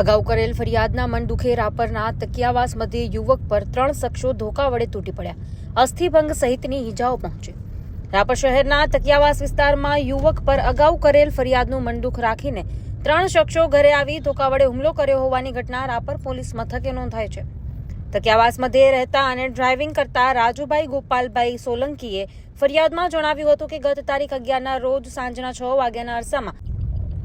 અગાઉ કરેલ ફરિયાદના મન દુખે રાપરના તકિયાવાસ મધ્યે યુવક પર ત્રણ શખ્સો ધોકા વડે તૂટી પડ્યા. અસ્થિભંગ સહિતની ઈજાઓ પહોંચી. રાપર શહેરના તકિયાવાસ વિસ્તારમાં યુવક પર અગાઉ કરેલ ફરિયાદનું મનદુખ રાખીને ત્રણ શખ્સો ઘરે આવી ધોકા વડે હુમલો કર્યો હોવાની ઘટના રાપર પોલીસ મથકે નોંધાઈ છે. તકિયાવાસ મધ્યે રહેતા અને ડ્રાઇવિંગ કરતા રાજુભાઈ ગોપાલભાઈ સોલંકીએ ફરિયાદમાં જણાવ્યું હતું કે ગત તારીખ અગિયારના રોજ સાંજના છ વાગ્યાના અરસામાં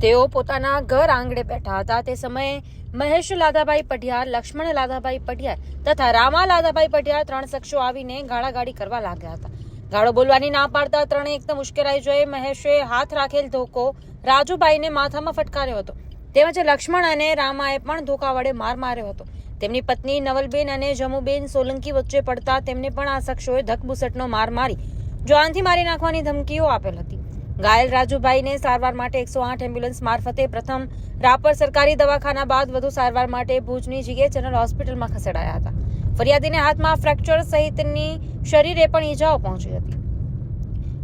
તેઓ પોતાના ઘર આંગણે બેઠા હતા. તે સમયે મહેશ લાદાભાઈ પઢિયાર, લક્ષ્મણ લાદાભાઈ પઢિયાર તથા રામા લાદાભાઈ પઢિયાર ત્રણ શખ્સો આવીને ગાળાગાડી કરવા લાગ્યા હતા. ગાળો બોલવાની ના પાડતા ત્રણે એકદમ ઉશ્કેરાઈ જોઈ મહેશે હાથ રાખેલ ધોકો રાજુભાઈને માથામાં ફટકાર્યો હતો. તેમજ લક્ષ્મણ અને રામાએ પણ ધોકા વડે માર માર્યો હતો. તેમની પત્ની નવલબેન અને જમુબેન સોલંકી વચ્ચે પડતા તેમને પણ આ શખ્સોએ ધકબુસટનો માર મારી જોનથી મારી નાખવાની ધમકીઓ આપેલ હતી. ઘાયલ રાજુભાઈને સારવાર માટે એકસો આઠ એમ્બ્યુલન્સ મારફતે પ્રથમ રાપર સરકારી દવાખાના બાદ વધુ સારવાર માટે ભુજની જીએ જનરલ હોસ્પિટલમાં ખસેડાયા હતા. ફરિયાદીને હાથમાં ફ્રેક્ચર સહિતની શરીરે પણ ઈજાઓ પહોંચી હતી.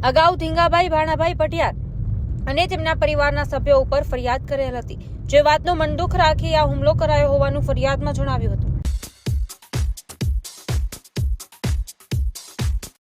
અગાઉ ધીંગાભાઈ, ભાણાભાઈ પટિયાર અને તેમના પરિવારના સભ્યો ઉપર ફરિયાદ કરેલ હતી. જે વાતનો મનદુખ રાખી આ હુમલો કરાયો હોવાનું ફરિયાદમાં જણાવ્યું હતું.